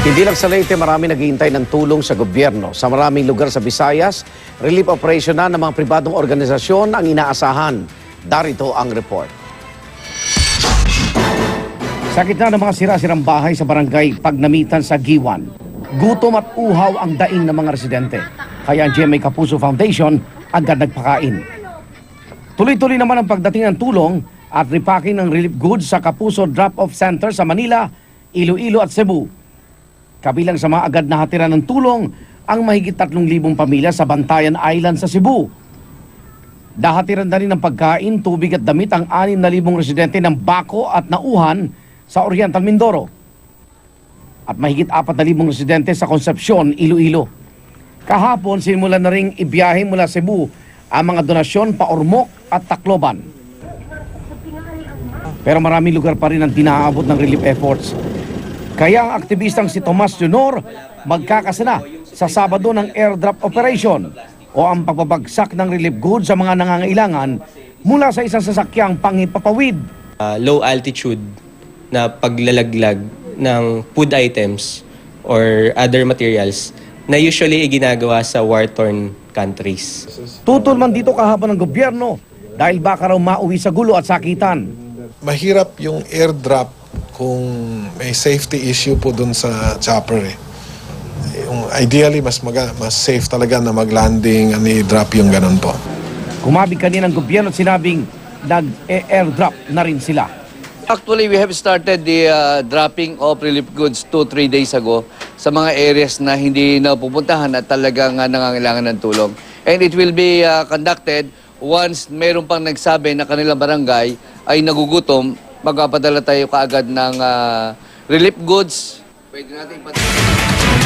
Hindi lang sa Leyte, marami naghihintay ng tulong sa gobyerno. Sa maraming lugar sa Visayas, relief operation na ng mga pribadong organisasyon ang inaasahan. Darito ang report. Sa gitna ng mga sira-sirang bahay sa barangay Pagnamitan sa Giwan, gutom at uhaw ang daing ng mga residente. Kaya ang GMA Kapuso Foundation agad nagpakain. Tuloy-tuloy naman ang pagdating ng tulong at repacking ng relief goods sa Kapuso Drop-Off Center sa Manila, Iloilo at Cebu. Kabilang sa mga agad na hatira ng tulong ang mahigit 3,000 pamilya sa Bantayan Island sa Cebu. Dahatiran na rin ng pagkain, tubig at damit ang 6,000 residente ng Baco at Nauhan sa Oriental Mindoro. At mahigit 4,000 residente sa Concepcion, Iloilo. Kahapon, simulan na ring ibiyahe mula Cebu ang mga donasyon pa Ormoc at Tacloban. Pero maraming lugar pa rin ang dinaabot ng relief efforts. Kaya ang aktivistang si Tomas Junior magkakasana sa Sabado ng airdrop operation o ang pagbabagsak ng relief goods sa mga nangangailangan mula sa isang sasakyang pangipapawid. uh, low altitude na paglalaglag ng food items or other materials na usually ginagawa sa war-torn countries. Tutol man dito kahapon ng gobyerno dahil baka raw mauwi sa gulo at sakitan. mahirap yung airdrop kung may safety issue po dun sa chopper eh. Yung ideally, mas, maga, mas safe talaga na mag-landing and i-drop yung ganun po. Kumabig kanina ng gobyerno at sinabing nag-airdrop na rin sila. Actually, we have started the uh, dropping of relief goods two, three days ago sa mga areas na hindi na pupuntahan at talagang uh, nangangailangan ng tulong. And it will be uh, conducted once mayroon pang nagsabi na kanilang barangay ay nagugutom, magpapadala tayo kaagad ng uh, relief goods. Pwede natin ipat-